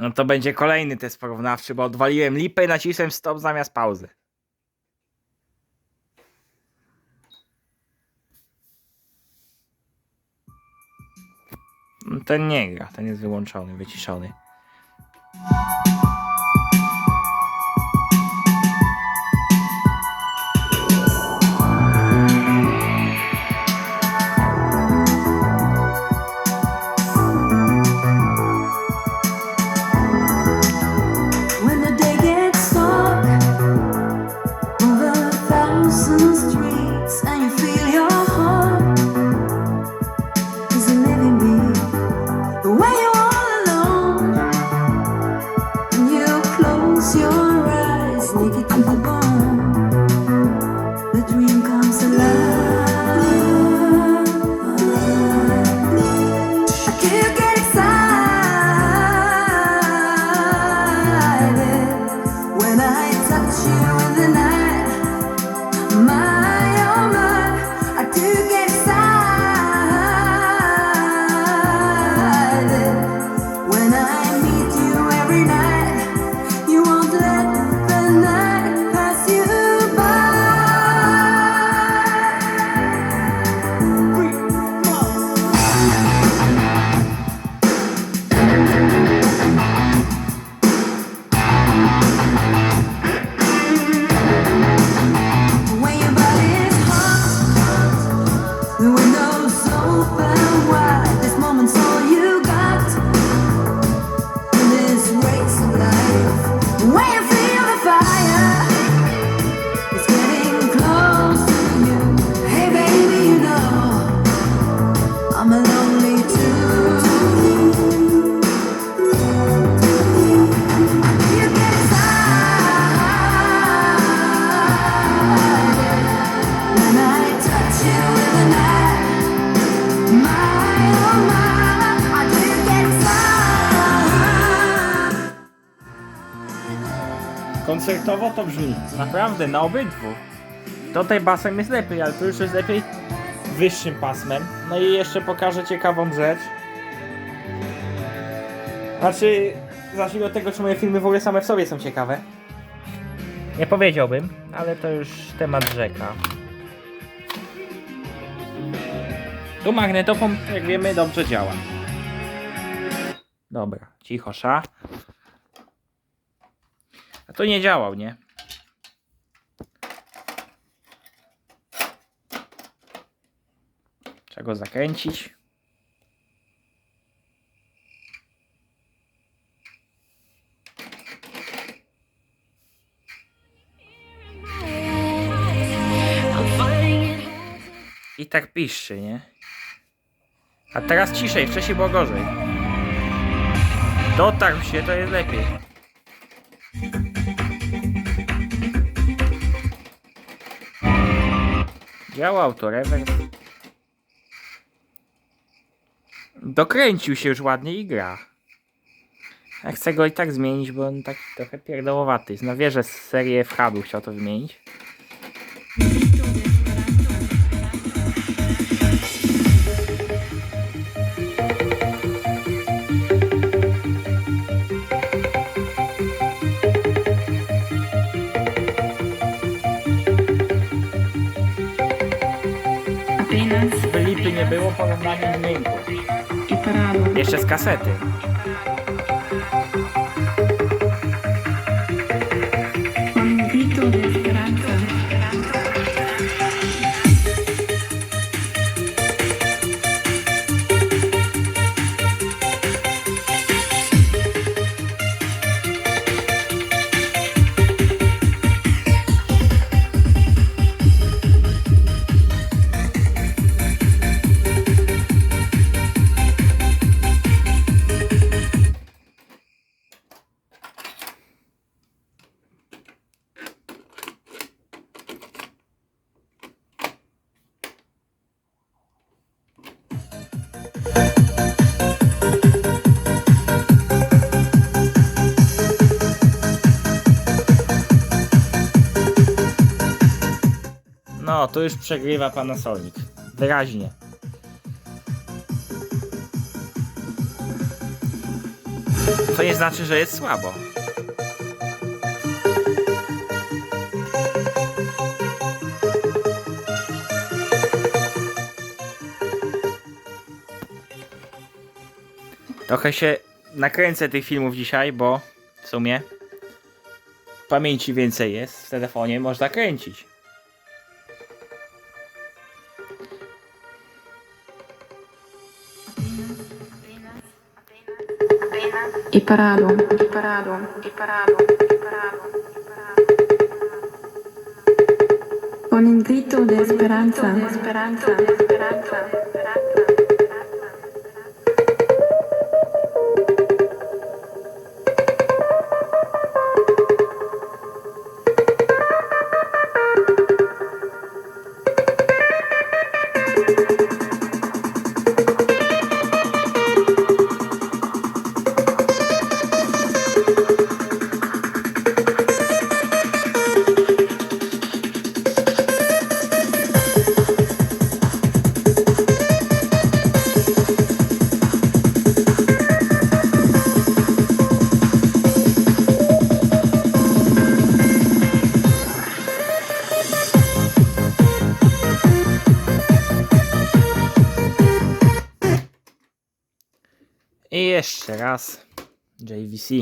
No to będzie kolejny test porównawczy, bo odwaliłem lipę i nacisłem stop zamiast pauzy. No Ten nie gra, ten jest wyłączony, wyciszony. Koncertowo to brzmi. Naprawdę, na obydwu. Tutaj basem jest lepiej, ale tu już jest lepiej wyższym pasmem. No i jeszcze pokażę ciekawą rzecz. Znaczy, zacznijmy od tego, czy moje filmy w ogóle same w sobie są ciekawe. Nie powiedziałbym, ale to już temat rzeka. Tu magnetofon, jak wiemy, dobrze działa. Dobra, cicho, sza. A to nie działał, nie? Trzeba go zakręcić. I tak piszczy, nie? A teraz ciszej, wcześniej było gorzej. Dotarł się, to jest lepiej. Działał to rewers. Dokręcił się już ładnie i gra. Ja chcę go i tak zmienić, bo on taki trochę pierdołowaty jest. Wie, że z serii FH chciał to wymienić. Jeszcze z kasety. To już przegrywa Panasonic. Wyraźnie. To nie znaczy, że jest słabo. Trochę się nakręcę tych filmów dzisiaj, bo w sumie pamięci więcej jest w telefonie, można kręcić. I parado, i parado, i parado, i parado, parado. Con il grito de esperanza, de esperanza, de esperanza, jeszcze raz JVC.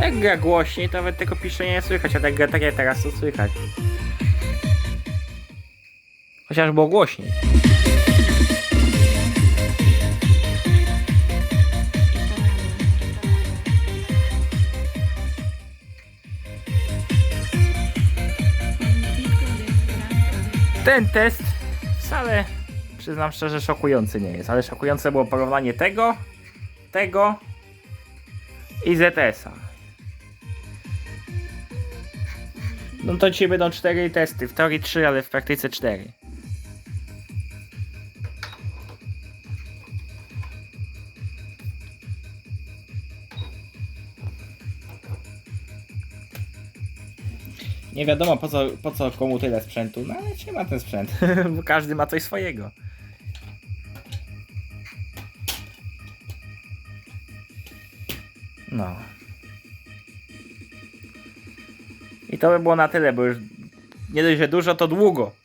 Jak gra głośniej, to nawet tego piszenia nie słychać, a tak gra tak jak teraz to słychać. Chociaż było głośniej. Ten test wcale, przyznam szczerze, szokujący nie jest, ale szokujące było porównanie tego, tego i ZS-a. No to dzisiaj będą cztery testy, w teorii trzy, ale w praktyce cztery. Nie wiadomo po co, po co komu tyle sprzętu, no ale trzyma ten sprzęt, bo każdy ma coś swojego. No. I to by było na tyle, bo już nie dość, że dużo, to długo.